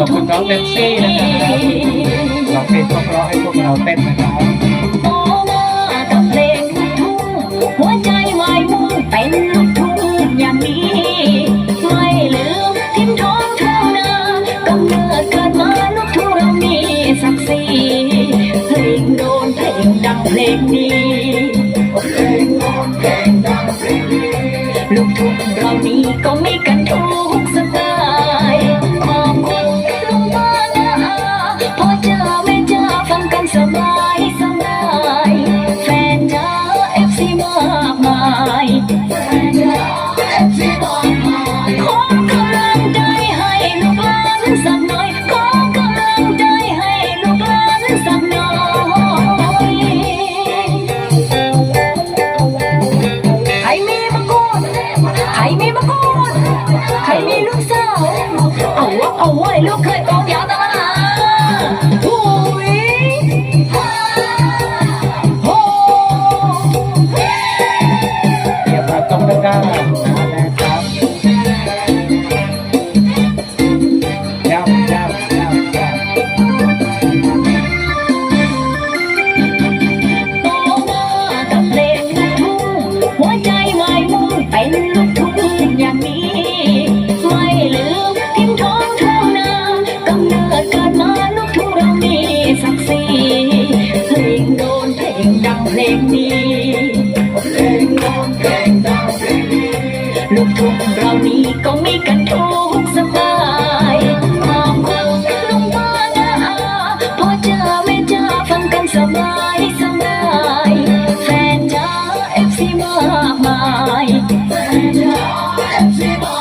ขอบคุณน้องเลนซี่นะครับเราเพลงเพรอะให้พวกเราเต้นนะครับเป็นลูกทุ่งอย่างนี้ไม่ลืมทิ้มท้องเท่านาก็เมื่อเกิดมาลูกทุ่งเรามีศักดิ์เพลงโดนเพลงดังเพลงนี้เพลงโดนเพลงดังเพลงนี้ลูกทุ่งเรานี้ก็ไม่ มากมายขอกำลังใจให้ลูกหานสักหน่อย ขอกำลังใจให้ลูกหานสักหน่อย ใครมีมะกรูดใครมีมะกูดใครมีลูกสาว เอาวะเอาไว้ลูกเคยออก มากมายแต่เธอที่บอก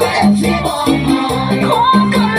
that you are mine.